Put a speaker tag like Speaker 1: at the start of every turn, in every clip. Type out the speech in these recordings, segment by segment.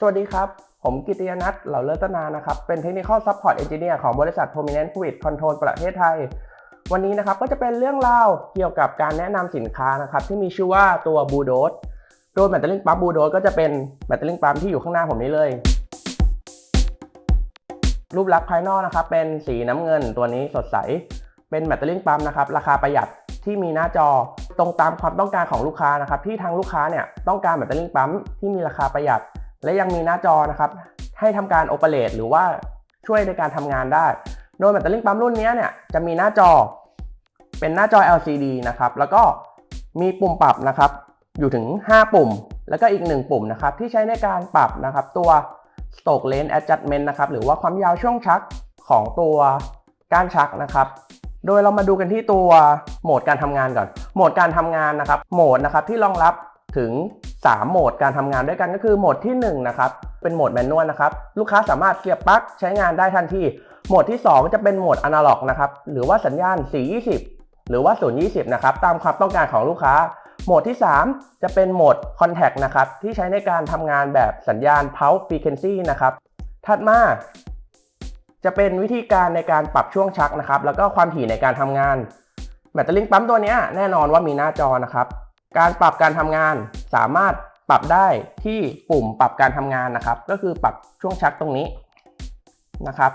Speaker 1: สวัสดีครับ ผมกิติยนัทเหล่าเลิศนานะครับ เป็น Technical Support Engineer ของบริษัท Prominent Fluid Control ประเทศไทย วันนี้นะครับก็จะเป็นเรื่องราวเกี่ยวกับการแนะนำสินค้านะครับ ที่มีชื่อว่าตัวบูโดสโดยแบตเตอรี่ปั๊มบูโดสก็จะเป็นแบตเตอรี่ปั๊มที่อยู่ข้างหน้าผมนี้เลย รูปลักษณ์ภายนอกนะครับ เป็นสีน้ำเงินตัวนี้สดใส เป็นแบตเตอรี่ปั๊มนะครับ ราคาประหยัดที่มีหน้าจอตรงตามความต้องการของลูกค้านะครับ ที่ทางลูกค้าเนี่ยต้องการแบตเตอรี่ปั๊มที่มีราคาประหยัด และยังมีหน้าจอนะครับ ให้ทำการโอเปเรตหรือว่าช่วยในการทำงานได้ โดยแบตเตอรี่ปั๊มรุ่นนี้เนี่ยจะมีหน้าจอ เป็นหน้าจอ LCD นะครับ แล้วก็มีปุ่มปรับนะครับ อยู่ถึง 5 ปุ่ม แล้วก็อีก 1 ปุ่มนะครับ ที่ใช้ในการปรับนะครับ ตัว stroke length adjustment นะครับ หรือว่าความยาวช่วงชักของตัวก้านชักนะครับ โดยเรามาดูกันที่ตัวโหมดการทำงานก่อน โหมดการทำงานนะครับ โหมดนะครับที่รองรับ ถึง 3 โหมดการทำงานด้วยกันก็คือโหมดที่1นะครับเป็นโหมดแมนนวลนะครับลูกค้าสามารถเสียบปลั๊กใช้งานได้ทันทีโหมดที่ 2 จะเป็นโหมดอนาล็อกนะครับหรือว่าสัญญาณ 420 หรือว่า 020 นะครับตามความต้องการของลูกค้า โหมดที่ 3 จะเป็นโหมด Contact นะครับที่ใช้ในการทำงานแบบสัญญาณ Pulse Frequency นะครับถัดมาจะเป็นวิธีการในการปรับช่วงชักนะครับแล้วก็ความถี่ในการทำงาน แบตเตอรี่ปั๊มตัวนี้แน่นอนว่ามีหน้าจอนะครับ การปรับการทำงานสามารถปรับได้ที่ปุ่มปรับการทำงานนะครับ ก็คือปรับช่วงชักตรงนี้นะครับ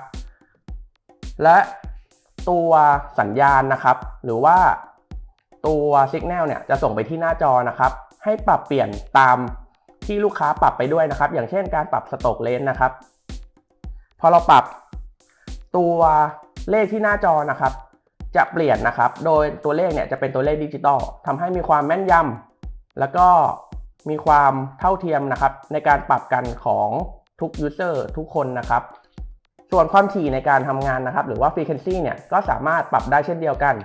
Speaker 1: และตัวสัญญาณนะครับ หรือว่าตัวสัญญาณเนี่ยจะส่งไปที่หน้าจอนะครับ ให้ปรับเปลี่ยนตามที่ลูกค้าปรับไปด้วยนะครับ อย่างเช่นการปรับสโตกเลนนะครับ พอเราปรับตัวเลขที่หน้าจอนะครับ จะเปลี่ยนนะครับ โดยตัวเลขเนี่ยจะเป็นตัวเลขดิจิตอลทำให้มีความแม่นยำแล้วก็มีความเท่าเทียมนะครับ ในการปรับกันของทุกยูเซอร์ทุกคนนะครับ ส่วนความถี่ในการทำงานนะครับ หรือว่า frequency เนี่ยก็สามารถปรับได้เช่นเดียวกัน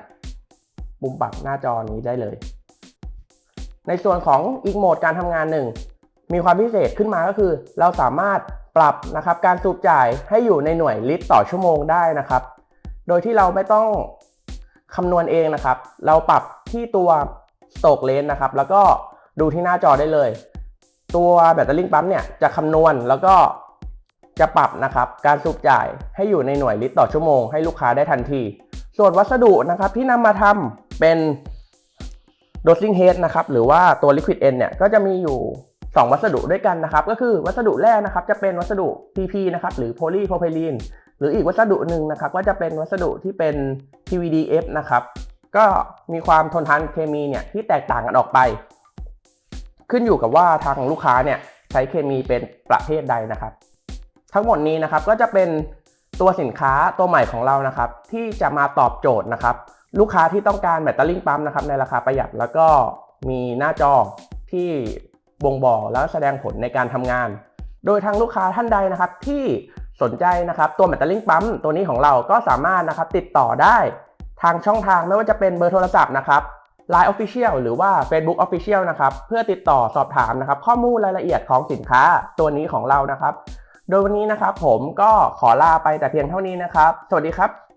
Speaker 1: ปุ่มปรับหน้าจอนี้ได้เลย ในส่วนของอีกโหมดการทำงานหนึ่งมีความพิเศษขึ้นมาก็คือ เราสามารถปรับนะครับการสูบจ่ายให้อยู่ในหน่วยลิตรต่อชั่วโมงได้นะครับ โดยที่เราไม่ต้อง คำนวณเองนะครับ เราปรับที่ตัวสโตกเลนนะครับ แล้วก็ดูที่หน้าจอได้เลย ตัวแบตเตอรี่ปั๊มเนี่ยจะคำนวณแล้วก็จะปรับนะครับการสูบจ่ายให้อยู่ในหน่วยลิตรต่อชั่วโมงให้ลูกค้าได้ทันที ส่วนวัสดุนะครับที่นำมาทำเป็น dosing head นะครับหรือว่าตัว liquid end เนี่ยก็จะมีอยู่ 2 วัสดุด้วยกันนะครับ ก็คือวัสดุแรกนะครับจะเป็นวัสดุ PP นะครับหรือ polypropylene หรืออีกวัสดุหนึ่งนะครับก็จะเป็นวัสดุที่เป็น PVDF นะครับ ก็มีความทนทานเคมีเนี่ยที่แตกต่างกันออกไป ขึ้นอยู่กับว่าทางลูกค้าเนี่ยใช้เคมีเป็นประเภทใดนะครับ ทั้งหมดนี้นะครับก็จะเป็นตัวสินค้าตัวใหม่ของเรานะครับ ที่จะมาตอบโจทย์นะครับ ลูกค้าที่ต้องการแบตเตอรี่ปั๊มนะครับในราคาประหยัดแล้วก็มีหน้าจอที่บ่งบอกแล้วแสดงผลในการทำงาน โดยทางลูกค้าท่านใดนะครับที่ สนใจนะครับตัวแบตเตอรี่ปั๊มตัวนี้ของเราก็สามารถนะครับติดต่อได้ทางช่องทางไม่ว่าจะเป็นเบอร์โทรศัพท์นะครับ Line Official หรือว่า Facebook Official นะครับ เพื่อติดต่อสอบถามนะครับ ข้อมูลรายละเอียดของสินค้าตัวนี้ของเรานะครับ โดยวันนี้นะครับผมก็ขอลาไปแต่เพียงเท่านี้นะครับ สวัสดีครับ